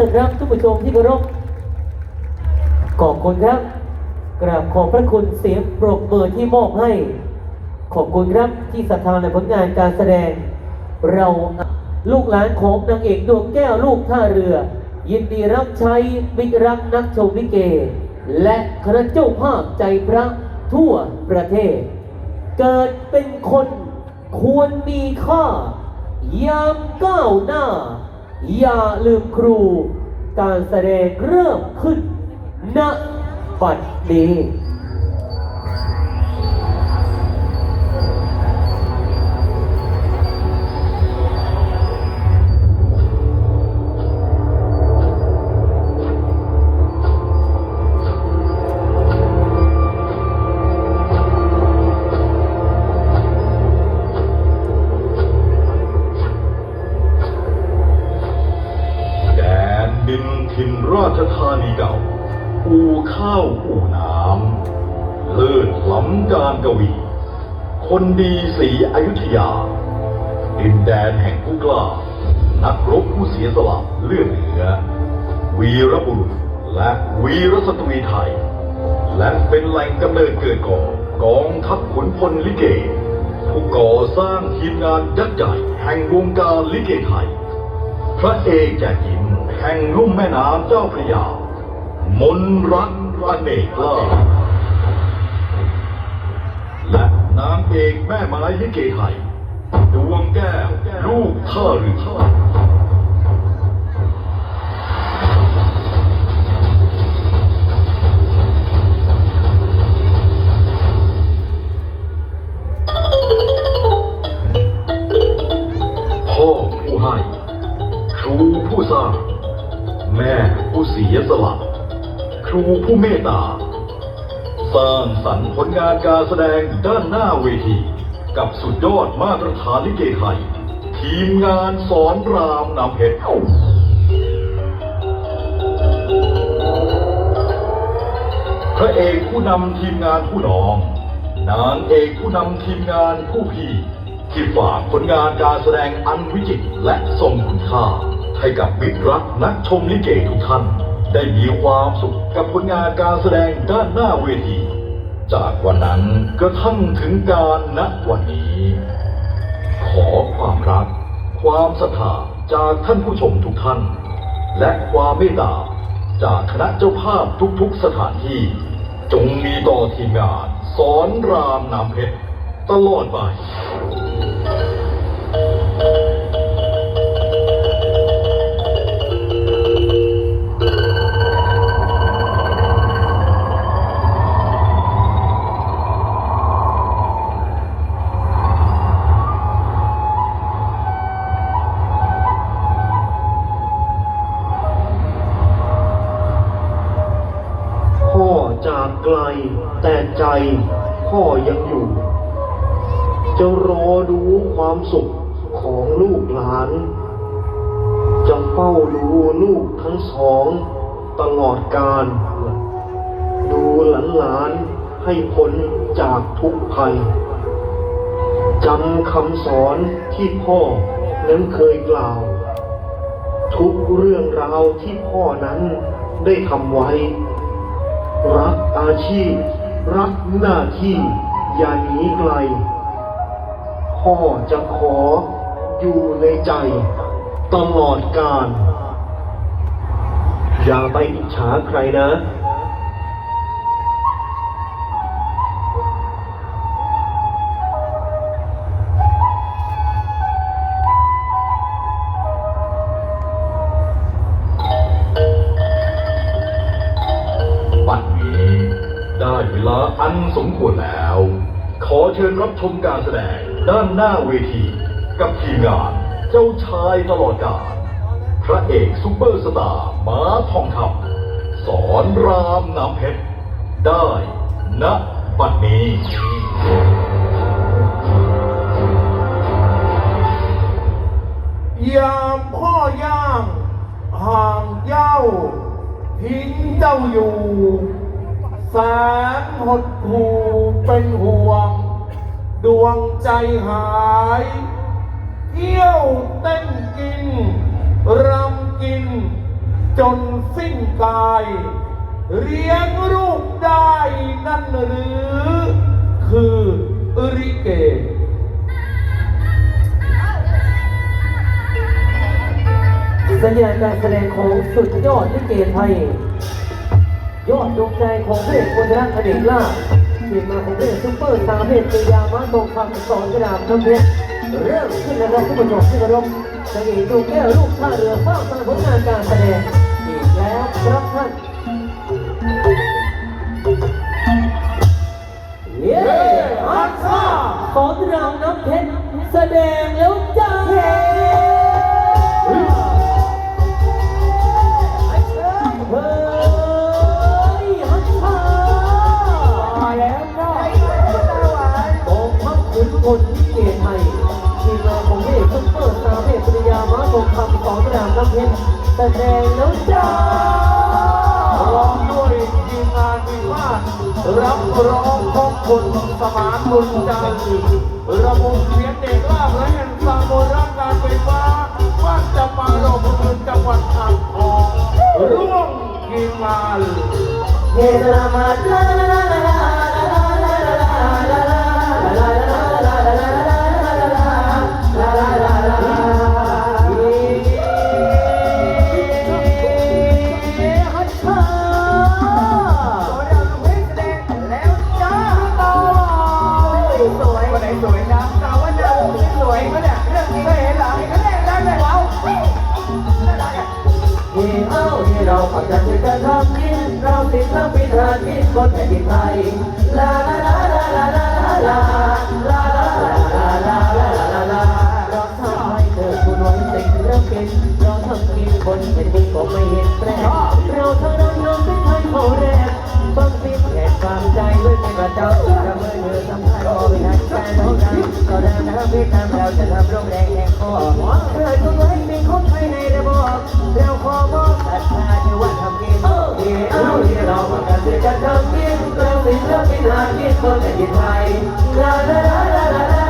รั้งรับทุกผู้ชมที่เคารพขอบคุณครับ กราบขอบพระคุณเสียงปรบมือที่มอบให้ ขอบคุณครับที่ศรัทธาในผลงานการแสดง เราลูกหลานของนางเอกดวงแก้วลูกท่าเรือ ยินดีรับใช้มิตรรักนักชมลิเก และคณะเจ้าภาพใจพระทั่วประเทศ เกิดเป็นคนควรมีค่ายามก้าวหน้า อย่าลืมครูการแสดงเริ่มขึ้นณบัดนี้ ข้าวอู่น้ำเลิศล้ำการกวี คนดีสีอยุธยา ดินแดนแห่งผู้กล้า นักรบผู้เสียสละเลือดเหนือ วีรบุรุษและวีรสตรีไทย และเป็นแหล่งกำเนิดเกิดก่อกองทัพขุนพลลิเก ผู้ก่อสร้างทีมงานยักษ์ใหญ่แห่งวงการลิเกไทย พระเอกแจกหินแห่งลุ่มแม่น้ำเจ้าพระยามนรัก อเนกล่าภและนางเอกแม่ไม้ลิเกไทยดวงแก้วลูกท่าหรือพ่า รูผู้เมตตา สร้างสรรค์ผลงานการแสดงด้านหน้าเวที กับสุดยอดมาตรฐานลิเกไทย ทีมงานสอนรามนำเพชรพระเอกผู้นำทีมงานผู้น้อง นางเอกผู้นำทีมงานผู้พี่ที่ฝากผลงานการแสดงอันวิจิตรและทรงคุณค่าให้กับมิตรรักนักชมลิเกทุกท่าน ได้มีความสุขกับผลงานการแสดงด้านหน้าเวที จากวันนั้นกระทั่งถึงการณวันนี้ ขอความรัก ความศรัทธาจากท่านผู้ชมทุกท่าน และความเมตตาจากคณะเจ้าภาพทุกๆสถานที่ จงมีต่อทีมงานสอนรามนำเพชรตลอดไป แต่ใจพ่อยังอยู่ จะรอดูความสุขของลูกหลาน จะเฝ้าดูลูกทั้งสองตลอดกาลดูหลานๆให้พ้นจากทุกภัยจำคำสอนที่พ่อนั้นเคยกล่าว ทุกเรื่องราวที่พ่อนั้นได้ทำไว้ รักอาชีพ รักหน้าที่อย่าหนีไกล พ่อจะขออยู่ในใจตลอดกาลอย่าไปอิจฉาใครนะ ชิญรับชมการแสดงด้านหน้าเวที กับทีมงาน เจ้าชายตลอดกาลพระเอกซุปเปอร์สตาร์ม้าทองคำสอนรามน้ำเพชร ได้ณบัดนี้ยามพ่อย่างห่างเย้าทิ้งเจ้าอยู่ แสนหดหูเป็นห่วง ดวงใจหาย เที่ยวเต้นกิน รำกิน จนสิ้นกาย เรียงรูปได้นั่นหรือ คืออริเกสัญญาณการแสดงของสุดยอดลิเกไทย ยอดดวงใจของพระเอกคนรักอเนกล่า ทีมงาของพระเอกซุปเปอร์สามเมตรยามาตรงคำสอนกระดาษน้ำเพชรเริ่มขึ้นแล้วครับผู้ชมที่เคารพนางเกดวงแก้วลูกท่าเรือเฝ้าตามผลงานการแสดงอีกแล้วครับท่านเย้ฮันซ่าสอนรามน้ำเพชรแสดงแล้วจ้า ทัพขุนพลที่เกตไทยทีมงานของเอกซุปเปอร์สตาร์เมฆปริยามาทองคำสอนรามน้ำเพชรแสดงแล้วจ้าพร้อมด้วยทีมงานวิวาทรับร้องขอบคุณสมานบุญจันทร์ระบบเสียงเด็กล่าและแห่งสามโบราณการไฟฟ้าบ้านจำปาโลกเมืองจังหวัดอ่างทองร่วมทีมงานเฮลามาลา ฮันชาสวยวันไหนสวยนะสาวว่านาสวยปะเนี่ยเรื่องนี้ก็เห็นหลังก็เล่นได้เลยว้าวน่ารักอ่เฮ้เอ้าเฮ้เราขอจัดการทำกินเราติดเราพิธาคิดคนแผ่นดินไทยลาลาลาลาลาลาลาลา ลาลาลาลาลาลาลาเราทำให้เธอคุณวันติดเราเป็นเราทำกินคนแผ่นดินก็ไม่เห็นแปรเราเท่านั้นน้องเป็นไทยเขาแรกฟังสิ้นแห่งความใจด้วยเป็นประจำเราเมื่อเธอสำคัญพอเป็นทันใจเท่านั้นก็เดินทางพิธามเราจะทำร่มแรงแห่งคอเกิดคนไว้เป็นคนไทยในระบบเราขอมอบศรัทธาที่ว่าทำกินเฮ้เอาที่เราประกันจะจะทำกินเราเป็นเราเป็นหากินคนแผ่นดินไทยลาลาลาลาลา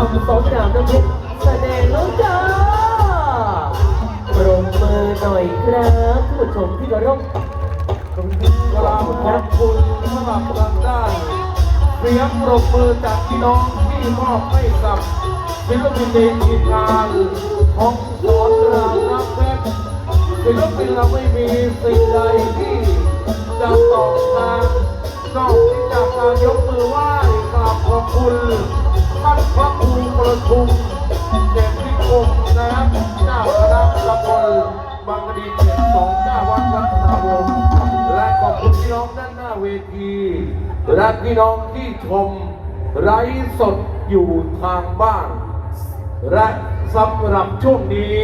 าวัฒน์ทองสองดาวน้ำเพชรแสดงแล้วจ้าปรบมือหน่อยครับผู้ชมที่เคารพกราบขอบคุณสำหรับทางด้านเสียงปรบมือจากพี่น้องที่มอบให้กับศิลปินในทีมงานของสอนรามน้ำเพชรศิลปินเราไม่มีสิ่งใดที่จะตอบแทนนอกจากการยกมือไหว้กราบขอบคุณ ท่านพระครูประชุมเด็กพิคมนะครับเจ้าคณะตำบลบางกะดีเขตสองเจ้าวัดวัฒนาวงศ์และขอบคุณพี่น้องด้านหน้าเวทีและพี่น้องที่ชมไร้สดอยู่ทางบ้าน และสำหรับช่วงนี้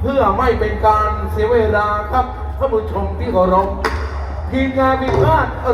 เพื่อไม่เป็นการเสียเวลาครับท่านผู้ชมที่เคารพทีมงานวิพากษ์